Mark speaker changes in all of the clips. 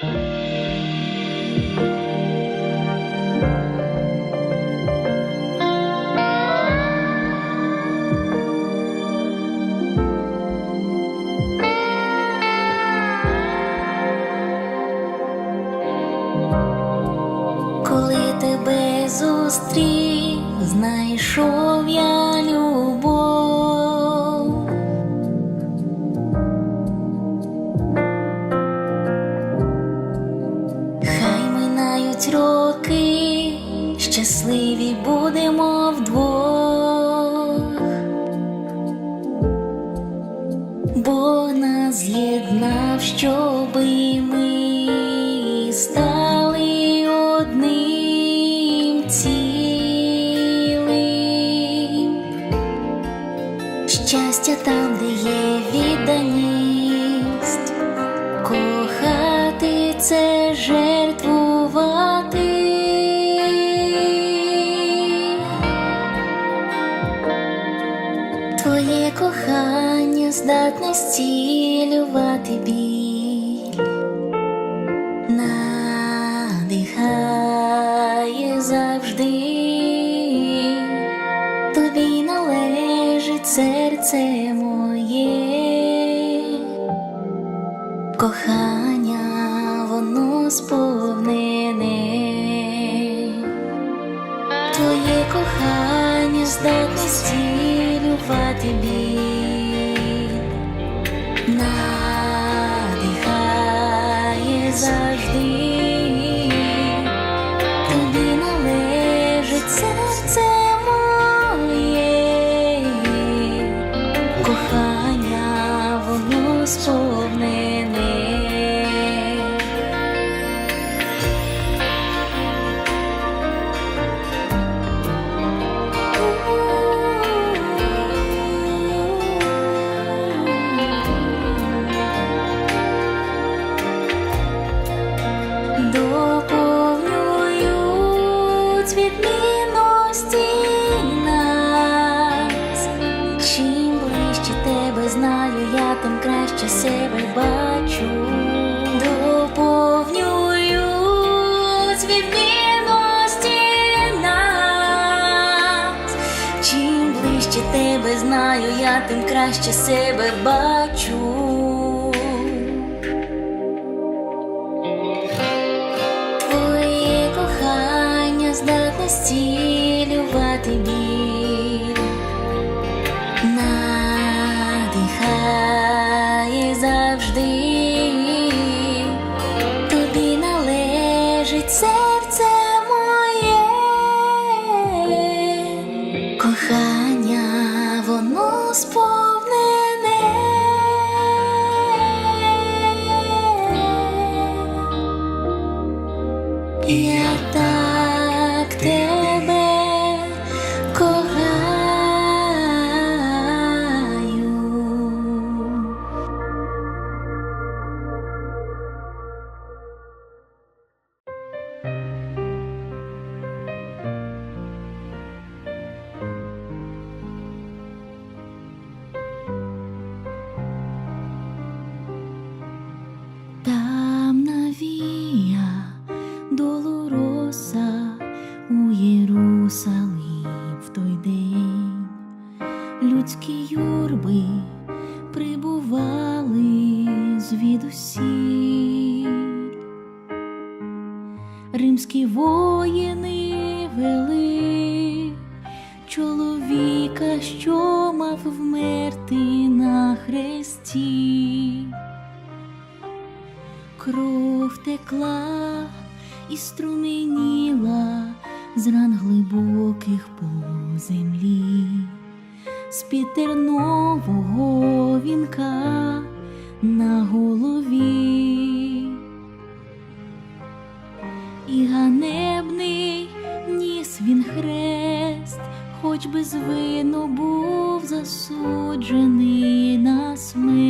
Speaker 1: Bye. там, де є відданість, кохати це жертвувати. Твоє кохання здатне зцілювати біль, Твоє здатності любати біль, надихає завжди, знаю, я тим краще себе бачу. Доповнюю відмінності нас. Чим ближче тебе знаю, я тим краще себе бачу. Римські воїни вели чоловіка, що мав вмерти на хресті. Кров текла і струменіла з ран глибоких по землі, з під тернового вінка на голові. Ганебний ніс він хрест, хоч без вину був засуджений на смерть.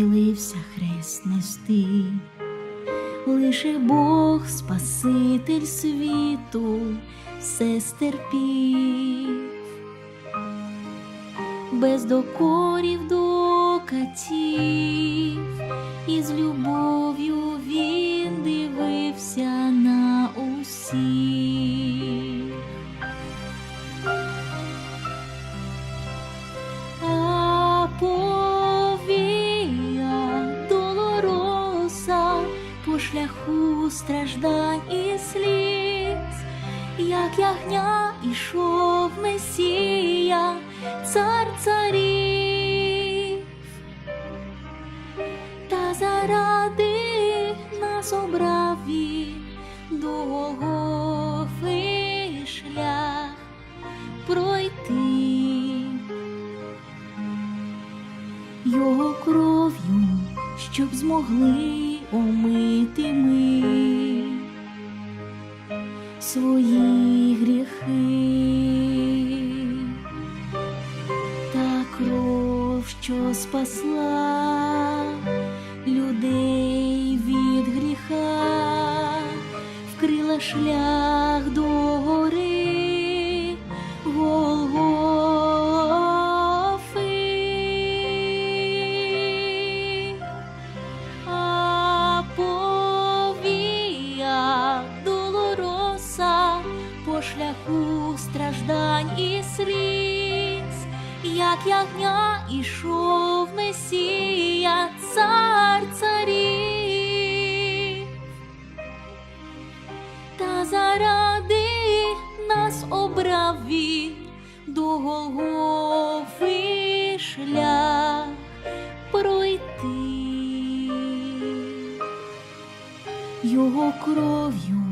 Speaker 1: Знесилився хрест нести. Лише Бог, Спаситель світу, все стерпів без докорів докатів і з любов'ю страждань і сліз, як ягня ішов Месія, цар царів, та заради нас обрав він до Голгофи шлях пройти. Його кров'ю, щоб змогли омити ми спасла людей від гріха, вкрила шлях до гори Голгофи. А повія долороса по шляху страждань і сліз, як ягня ішов Месія, цар царів, та заради нас обрав він до Голгофи шлях пройти. Його кров'ю,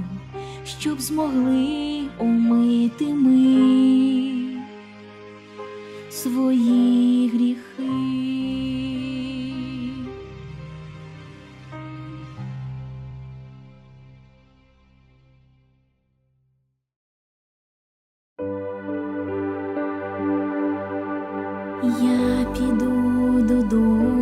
Speaker 1: щоб змогли омити ми свої гріхи. Я піду додому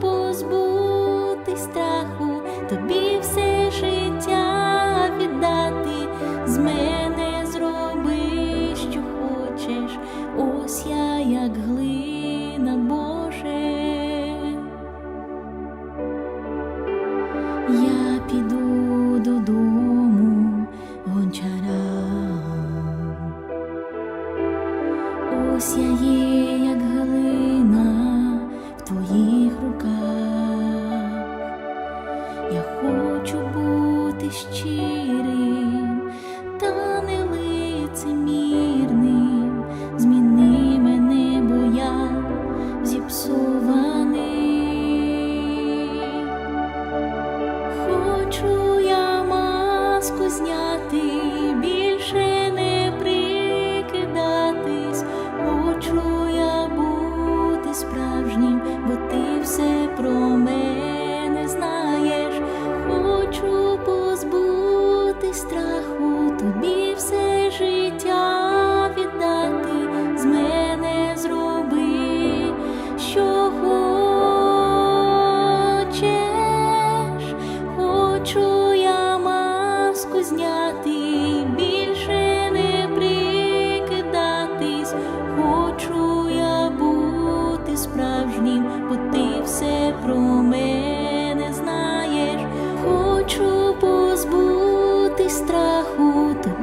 Speaker 1: Позбутись страху, Хочу я маску зняти, ходить.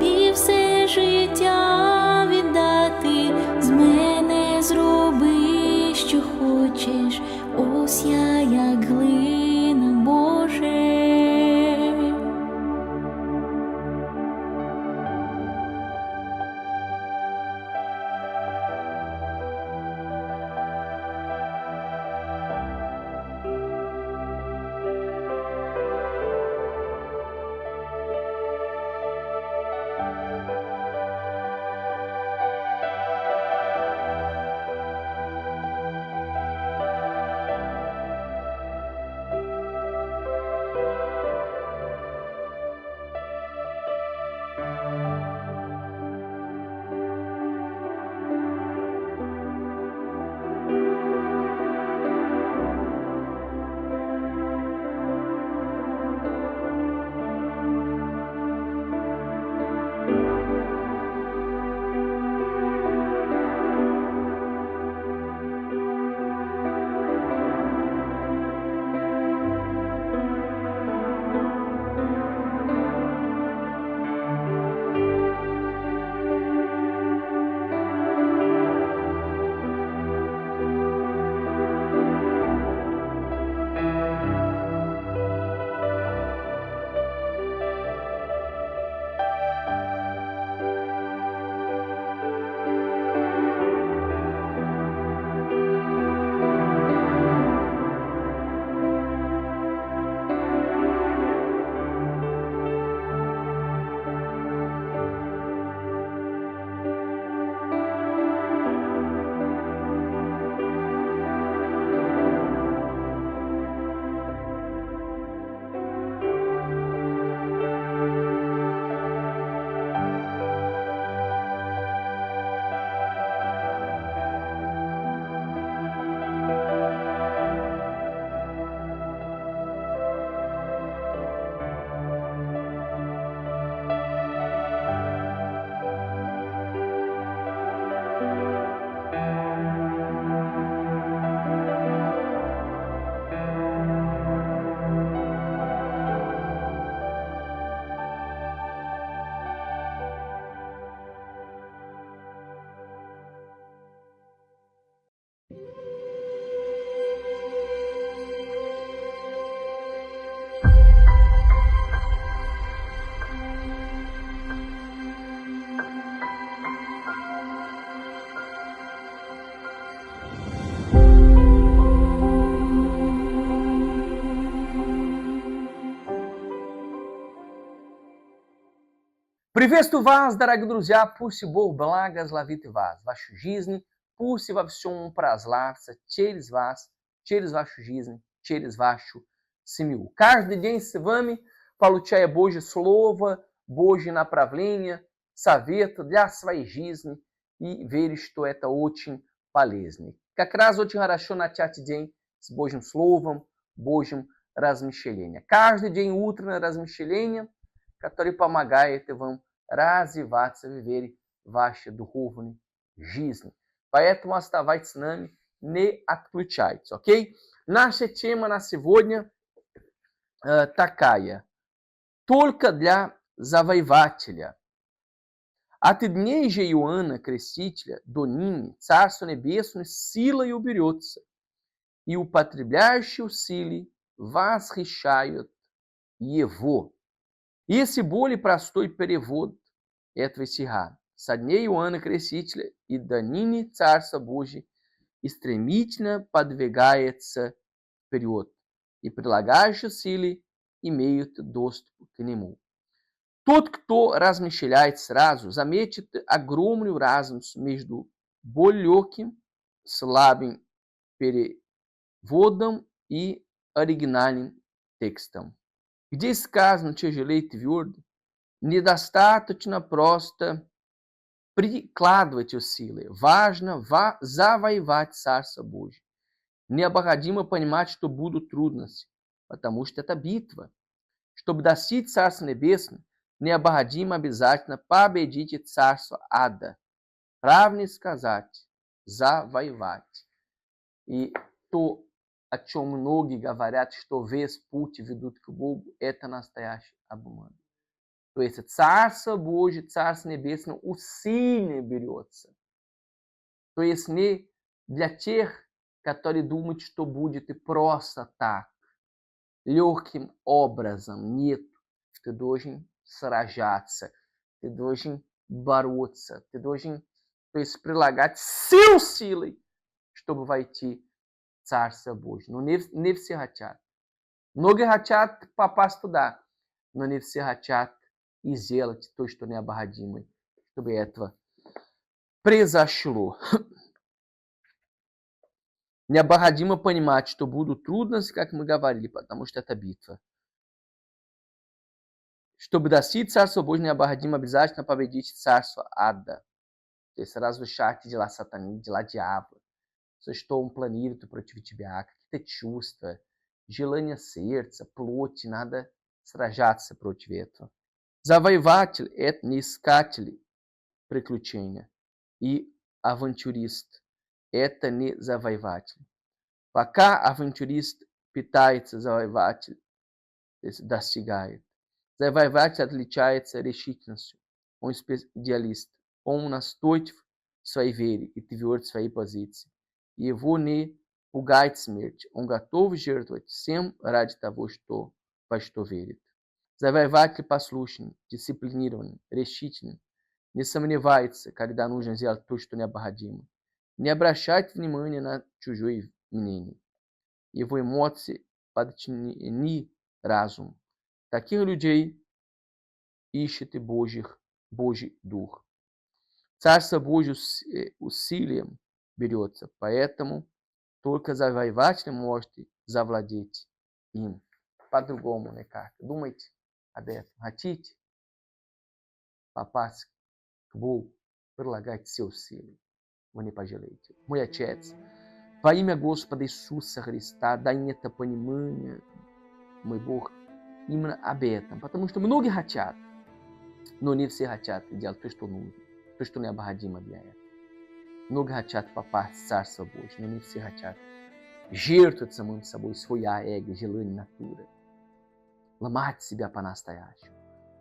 Speaker 2: Приветствую вас, дорогие друзья, пусть Бог благословит вас, вашу жизнь, пусть во всем прославится через вас, через вашу жизнь, через вашу семью. Каждый день с вами получая Божье Слово, Божье направление, совет для своей жизни и верю, что это очень полезно. Как раз очень хорошо начать день с Божьим Словом, Божьим размышлением. Каждый день утреннее размышление, которое помогает вам развиваться, viver вашей духовной жизни. Поэтому оставайтесь с нами, не отключайтесь, окей? Наша тема на сегодня э, такая. Только для завоевателя. От дней же Иоанна Крестителя до ныне Царство Небесное силой уберется, и употребляющие силы восхищают его. Если более простой перевод этого стиха. Со дней Иоанна Крестителя и до ныне Царство Божие стремительно подвигается вперед, и прилагающие силы имеют доступ к нему. Тот, кто размышляет сразу, заметит огромную разницу между более легким, слабым переводом и оригинальным текстом. Где сказано тяжелее твердо, недостаточно просто прикладывать усилия. Важно завоевать Царство Божье. Необходимо понимать, что будут трудности, потому что это битва. Чтобы достичь Царства Небесного, необходимо обязательно победить Царство Ада. Правильно сказать, завоевать. И то, о чем многие говорят, что весь путь ведут к Богу, это настоящий обман. То есть Царство Божье, Царство Небесное усилие берется. То есть не для тех, которые думают, что будет и просто так, легким образом. Нет, ты должен сражаться, ты должен бороться, ты должен то есть, прилагать сил силой, чтобы войти Tsarsa Bhuj. No Niv Sirhachat. Nog Hachat Papastudá. No Niv Sirhachat Izelat Tostonea Barradimui. Tubetva. Presashlu. Minha barradima panimate, tobudo tudo, não se caque mugavarilipa, tamo tá tá bitva. Estobudacit, sarso boj, minha barradima bizate, na pavedite, sarso ada. Terceirazo chat de lá satanid, de lá diabo estou um planirto protivitibiaca, quitechusta, gelânia certza, ploti, nada strajatsa protiveto. Zavaivatil et niscatil preclutinha e aventurist eta ne zavaivatil. Vacá aventurist da zavaivatil dastigait. Zavaivatil atlichaitsa rechitnasio, um especialista, um nastoitiv svai veri, e tive svai pozitsi решительностью. Он идеалист. Он настойчив в своей вере и тверд в своей позиции. Его не пугает смерть. Он готов жертвовать всем ради того, что, во что верит. Завоеватель послушный, дисциплинированный, решительный, не сомневается, когда нужно сделать то, что необходимо. Не обращать внимания на чужое мнение. Его эмоции подчинены разум. Таких людей ищет и Божьих, Божий Дух. Царство Божье усилием берется, поэтому только завоеватель может завладеть им. По-другому, не как. Думайте, об этом хотите попасть к Богу, прилагать все усилия, вы не пожалеете. Мой Отец, во имя Господа Иисуса Христа, дай мне это понимание, мой Бог, именно об этом. Потому что многие хотят, но не все хотят делать то, что нужно, то, что необходимо для этого. Многие хотят попасть в Царство Божье, но не все хотят жертвовать самим собой, своя эго, желание натуры ломать себя по-настоящему.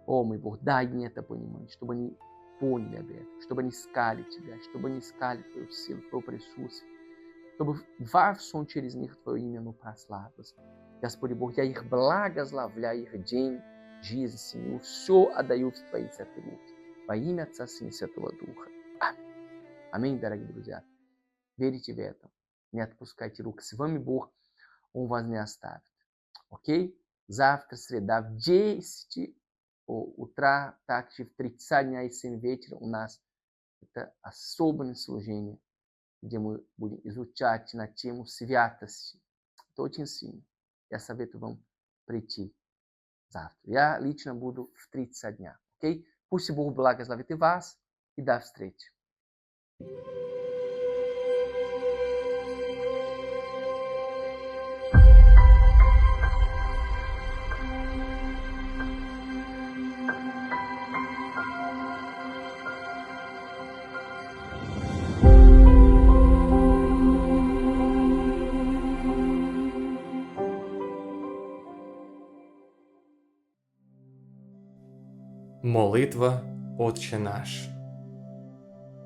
Speaker 2: О, мой Бог, дай мне это понимание, чтобы они поняли об этом, чтобы они искали Тебя, чтобы они искали Твою силу, Твое присутствие, чтобы во всем через них Твое имя ну, прославилось. Господи Бог, я их благословляю, их день, жизнь, семью, все отдаю в Твои святые руки. Во имя Отца, Сына и Святого Духа. Аминь. Аминь, дорогие друзья. Верите в это. Не отпускайте рук. С вами Бог, Он вас не оставит. Окей? Завтра, среда, в 10 по утра, также в 30 дня и 7 вечера у нас это особое служение, где мы будем изучать на тему святости. Это очень сильно. Я советую вам прийти завтра. Я лично буду в 30 дня. Окей? Пусть Бог благословит и вас, и до встречи.
Speaker 3: Молитва Отче наш.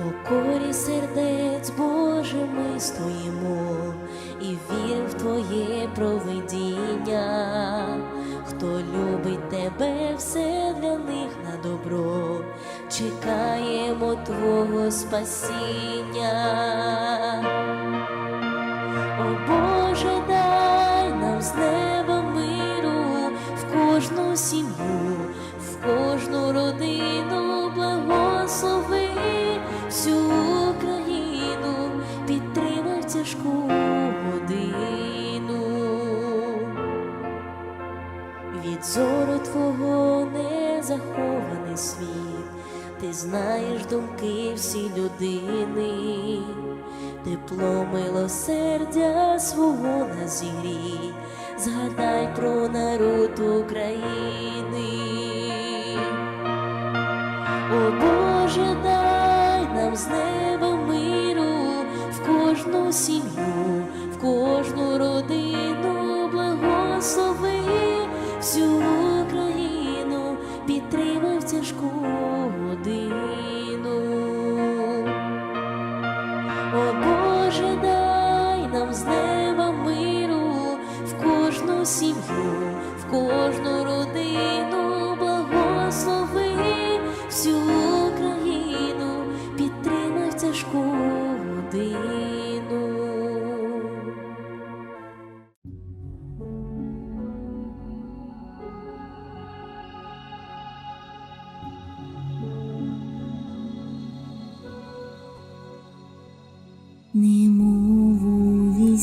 Speaker 1: Покорі сердець Боже ми стоїмо і віримо в Твоє провидіння. Хто любить тебе, все для них на добро, чекаємо Твого спасіння. Зору Твого не захований світ, ти знаєш думки всі людини, тепло милосердя свого на зігрій, згадай про народ України. О Боже, дай нам з неба миру в кожну сім'ю, у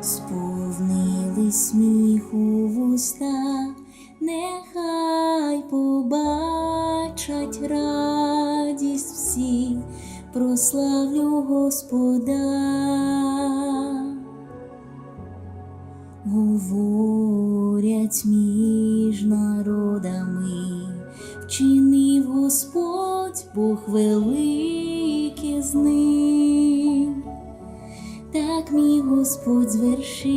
Speaker 1: сповнили сміху вуста, нехай побачать радість всі, прославлю Господа. Господь звершив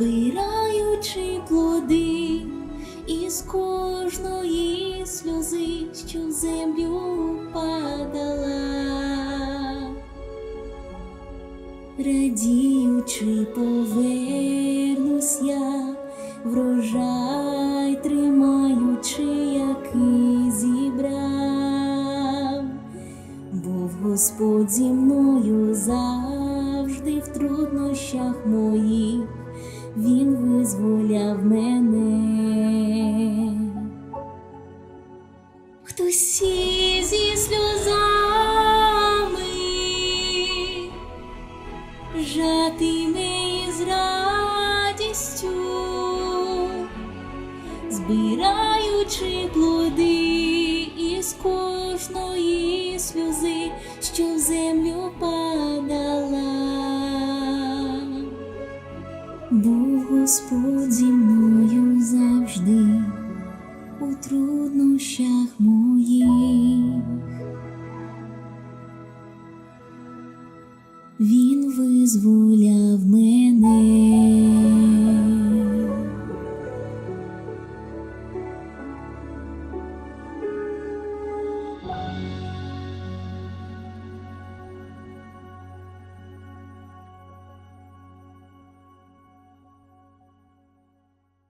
Speaker 1: збираючи плоди із кожної сльози, що в землю падала, радіючи повернусь я, врожай тримаючи, який зібрав, був Господь зі мною завжди в труднощах моїх, збираючи плоди із кожної сльози, що землю